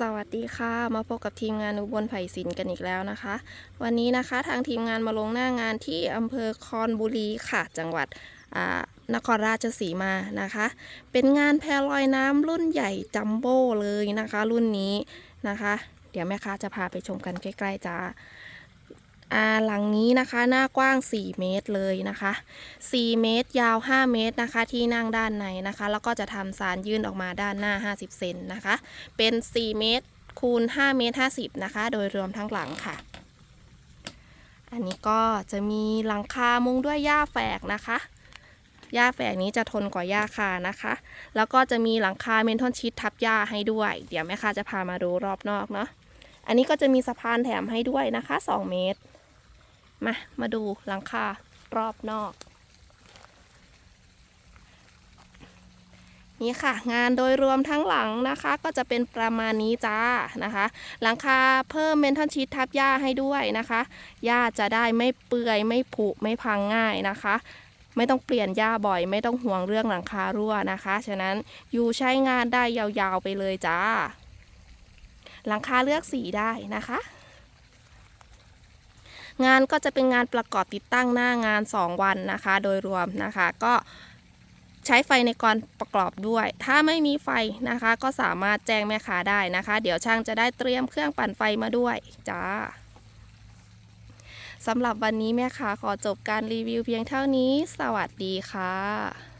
สวัสดีค่ะ มาพบกับทีมงานอุบลไผ่สินกันอีกแล้วนะคะ วันนี้นะคะทางทีมงานมาลงหน้างานที่อำเภอคอนบุรีค่ะ จังหวัดนครราชสีมานะคะ เป็นงานแพลอยน้ำรุ่นใหญ่จัมโบ้เลยนะคะ รุ่นนี้นะคะ เดี๋ยวแม่ค้าจะพาไปชมกันใกล้ๆจ้า หลังนี้นะคะหน้ากว้าง 4 เมตรเลยนะคะ 4 เมตรยาว 5 เมตรนะคะ ที่นั่งด้านในนะคะ แล้วก็จะทำสารยื่นออกมาด้านหน้า 50 เซนนะคะ เป็น 4 เมตรคูณ 5 เมตร 50 นะคะ โดยรวมทั้งหลังค่ะ อันนี้ก็จะมีหลังคามุงด้วยหญ้าแฝกนะคะหญ้าแฝกนี้จะทนกว่าหญ้าคานะคะ แล้วก็จะมีหลังคาเมนทอนชีตทับหญ้าให้ด้วย เดี๋ยวแม่ค้าจะพามาดูรอบนอกเนาะ อันนี้ก็จะมีสะพานแถมให้ด้วยนะคะ 2 เมตร มา มาดูหลังคารอบนอก นี่ค่ะ งานโดยรวมทั้งหลังนะคะ ก็จะเป็นประมาณนี้จ้านะคะ หลังคาเพิ่มเมนทัลชีตทับหญ้าให้ด้วยนะคะหญ้าจะได้ไม่เปื่อยไม่ผุไม่พังง่ายนะคะไม่ต้องเปลี่ยนหญ้าบ่อย ไม่ต้องห่วงเรื่องหลังคารั่วนะคะ ฉะนั้นอยู่ใช้งานได้ยาวๆไปเลยจ้า หลังคาเลือกสีได้นะคะ งานก็จะเป็นงานประกอบติดตั้งหน้างาน 2 วันนะคะ โดยรวมนะคะก็ใช้ไฟในการประกอบด้วย ถ้าไม่มีไฟนะคะ ก็สามารถแจ้งแม่ค้าได้นะคะ เดี๋ยวช่างจะได้เตรียมเครื่องปั่นไฟมาด้วยจ้าสำหรับวันนี้แม่ค้าขอจบการรีวิวเพียงเท่านี้ สวัสดีค่ะ